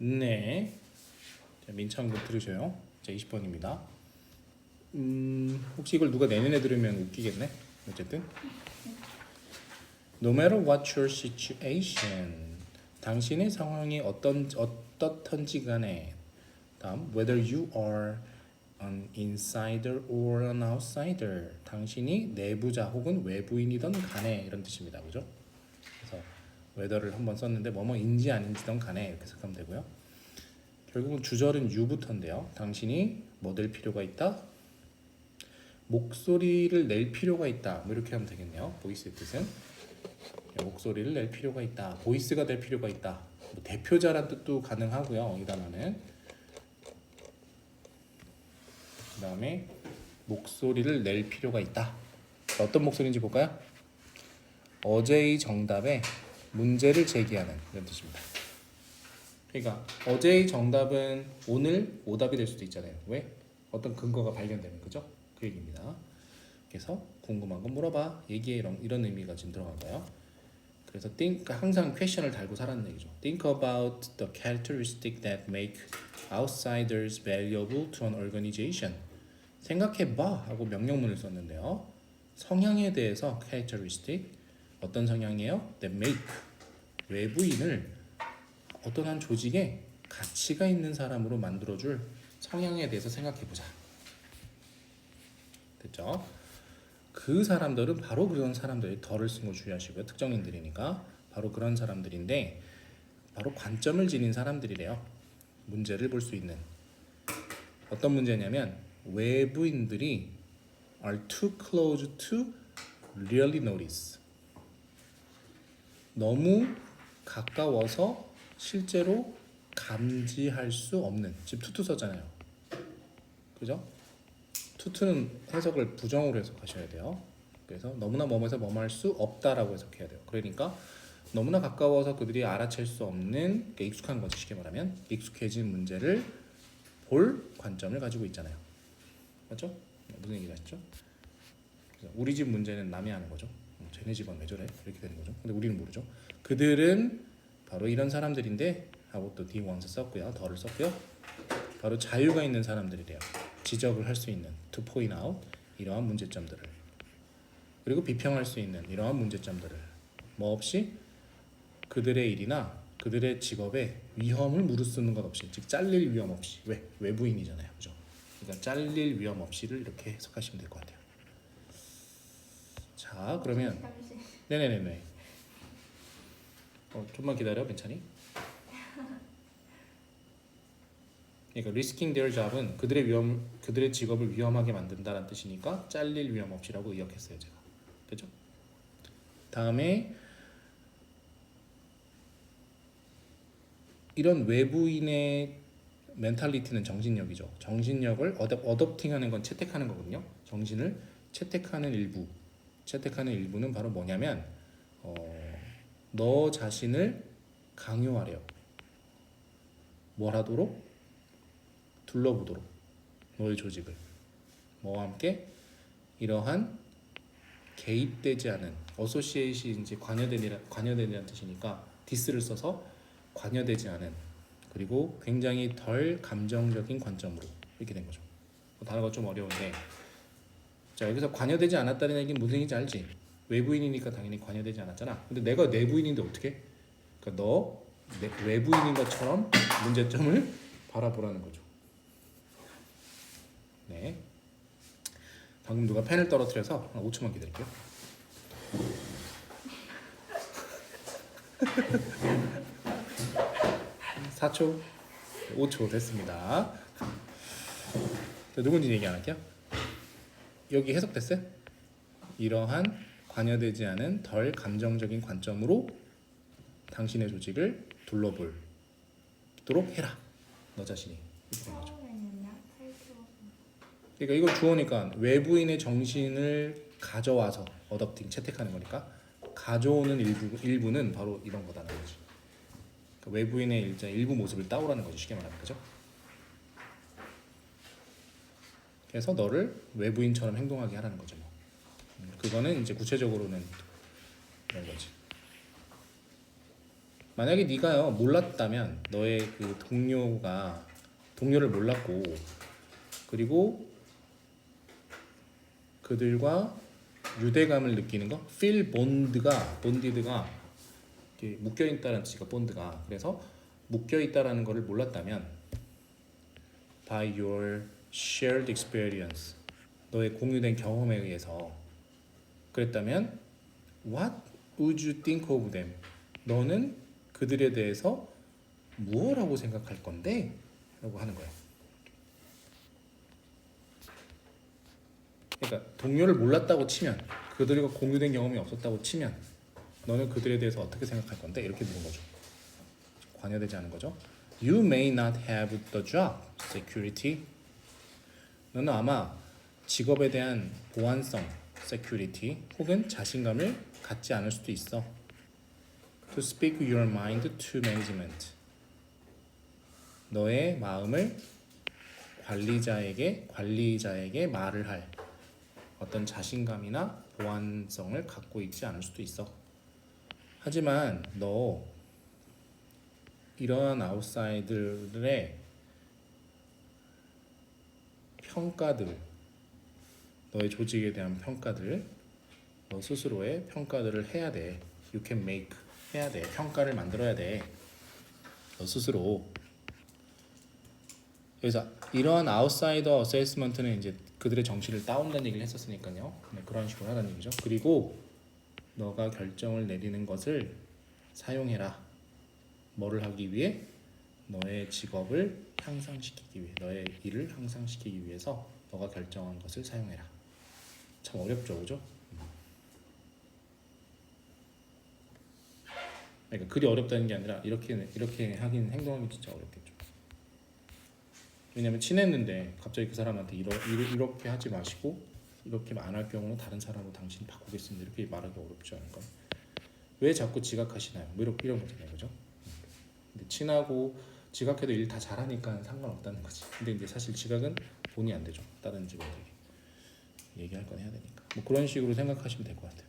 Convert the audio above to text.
네. 자, 민창군 들으셔요. 자, 20번입니다. 음, 혹시 이걸 누가 내년에 들으면 웃기겠네. 어쨌든. No matter what your situation. 당신의 상황이 어떤 어떻든지 간에 다음 whether you are an insider or an outsider. 당신이 내부자 혹은 외부인이든 간에 이런 뜻입니다. 그죠? Whether를 한번 썼는데 뭐뭐인지 아닌지든 간에 이렇게 생각하면 되고요. 결국은 주절은 you부터인데요. 당신이 뭐될 필요가 있다? 목소리를 낼 필요가 있다. 뭐 이렇게 하면 되겠네요. 보이스의 뜻은 네, 목소리를 낼 필요가 있다. 보이스가 될 필요가 있다. 뭐 대표자란 뜻도 가능하고요. 이 단어는 그 다음에 목소리를 낼 필요가 있다. 어떤 목소리인지 볼까요? 어제의 정답에 문제를 제기하는 이런 뜻입니다. 그러니까 어제의 정답은 오늘 오답이 될 수도 있잖아요. 왜? 어떤 근거가 발견되는 거죠. 그 얘기입니다. 그래서 궁금한 건 물어봐. 얘기해 이런 이런 의미가 지금 들어간가요? 그래서 think 항상 퀘션을 달고 살았는 얘기죠. Think about the characteristic that make outsiders valuable to an organization. 생각해봐 하고 명령문을 썼는데요. 성향에 대해서 characteristic 어떤 성향이에요? That make 외부인을 어떤 한 조직에 가치가 있는 사람으로 만들어줄 성향에 대해서 생각해보자. 됐죠? 그 사람들은 바로 그런 사람들이 덜을 쓴 거 주의하시고요. 특정인들이니까 바로 그런 사람들인데 바로 관점을 지닌 사람들이래요. 문제를 볼 수 있는 어떤 문제냐면 외부인들이 are too close to really notice. 너무 가까워서 실제로 감지할 수 없는 지금 투투 썼잖아요. 그죠? 투투는 해석을 부정으로 해석하셔야 돼요. 그래서 너무나 머무서 머무할 수 없다라고 해석해야 돼요. 그러니까 너무나 가까워서 그들이 알아챌 수 없는 익숙한 거지 쉽게 말하면 익숙해진 문제를 볼 관점을 가지고 있잖아요. 맞죠? 무슨 얘기 하시죠? 그래서 우리 집 문제는 남이 하는 거죠. 어, 쟤네 집은 왜 저래? 이렇게 되는 거죠. 근데 우리는 모르죠. 그들은 바로 이런 사람들인데 하고 또 D 원서 썼고요. 더를 썼고요. 바로 자유가 있는 사람들이래요. 지적을 할 수 있는 to point 이러한 문제점들을 그리고 비평할 수 있는 이러한 문제점들을 뭐 없이 그들의 일이나 그들의 직업에 위험을 무릅쓰는 것 없이 즉 잘릴 위험 없이 왜 외부인이잖아요, 그죠? 그러니까 잘릴 위험 없이를 이렇게 해석하시면 될 것 같아요. 자, 그러면. 네네네네. 어, 좀만 기다려, 괜찮니? 그러니까 risking their job은 그들의 위험, 그들의 직업을 위험하게 만든다는 뜻이니까 잘릴 위험 없이라고 의역했어요, 제가. 그죠? 다음에 이런 외부인의 멘탈리티는 정신력이죠. 정신력을 어댑, 어댑팅하는 건 채택하는 거거든요. 정신을 채택하는 일부. 채택하는 일부는 바로 뭐냐면 어, 너 자신을 강요하래요. 뭘 하도록? 둘러보도록. 너의 조직을. 뭐와 함께? 이러한 개입되지 않은 어소시에이션이 이제 관여되니라 관여되는 뜻이니까 디스를 써서 관여되지 않은 그리고 굉장히 덜 감정적인 관점으로 이렇게 된 거죠. 단어가 좀 어려운데 자 여기서 관여되지 않았다는 얘기는 무슨 얘기인지 알지? 외부인이니까 당연히 관여되지 않았잖아. 근데 내가 내부인인데 어떻게? 그러니까 너 내, 외부인인 것처럼 문제점을 바라보라는 거죠. 네. 방금 누가 펜을 떨어뜨려서 한 5초만 기다릴게요. 사초 5초 됐습니다. 자, 누군지 얘기 안 할게요. 여기 해석됐어요? 이러한 관여되지 않은 덜 감정적인 관점으로 당신의 조직을 둘러볼 도록 해라. 너 자신이. 그러니까 이걸 주어니까 외부인의 정신을 가져와서 어댑팅 채택하는 거니까 가져오는 일부 일부는 바로 이런 거다라는 거지. 그러니까 외부인의 일자 일부 모습을 따오라는 거죠. 쉽게 말하면 그죠? 그래서 너를 외부인처럼 행동하게 하라는 거죠. 뭐. 음, 그거는 이제 구체적으로는 이런 거지. 만약에 네가요 몰랐다면 너의 그 동료가 동료를 몰랐고 그리고 그들과 유대감을 느끼는 거 bond가 bonded가 이렇게 묶여 있다는 뜻이가 bond가 그래서 묶여 있다라는 것을 몰랐다면 by your shared experience 너의 공유된 경험에 의해서 그랬다면 what would you think of them 너는 그들에 대해서 무엇라고 생각할 건데? 라고 하는 거예요. 그러니까 동료를 몰랐다고 치면 그들과 공유된 경험이 없었다고 치면 너는 그들에 대해서 어떻게 생각할 건데? 이렇게 묻는 거죠. 관여되지 않은 거죠. You may not have the job security. 너는 아마 직업에 대한 보안성 security 혹은 자신감을 갖지 않을 수도 있어. To speak your mind to management. 너의 마음을 관리자에게 관리자에게 말을 할 어떤 자신감이나 보안성을 갖고 있지 않을 수도 있어. 하지만 너 이러한 아웃사이들의 평가들, 너의 조직에 대한 평가들, 너 스스로의 평가들을 해야 돼. You can make 해야 돼. 평가를 만들어야 돼. 너 스스로. 그래서 이러한 아웃사이더 어세스먼트는 이제 그들의 정신을 따온다는 얘기를 했었으니까요. 네, 그런 식으로 하라는 얘기죠. 그리고 너가 결정을 내리는 것을 사용해라. 뭐를 하기 위해? 너의 직업을 향상시키기 위해, 너의 일을 향상시키기 위해서 너가 결정한 것을 사용해라. 참 어렵죠, 그죠? 그러니까 글이 어렵다는 게 아니라 이렇게 이렇게 하긴 행동하기 진짜 어렵겠죠. 왜냐면 친했는데 갑자기 그 사람한테 이러, 이러, 이렇게 하지 마시고 이렇게 안 할 경우는 다른 사람으로 당신 바꾸겠습니다 이렇게 말하기 어렵지 않을까? 왜 자꾸 지각하시나요? 뭐 이렇게 이런 거잖아요, 그죠? 근데 친하고 지각해도 일 다 잘하니까 상관없다는 거지. 근데 이제 사실 지각은 돈이 안 되죠. 다른 직원들이 얘기할 건 해야 되니까. 뭐 그런 식으로 생각하시면 될 것 같아요.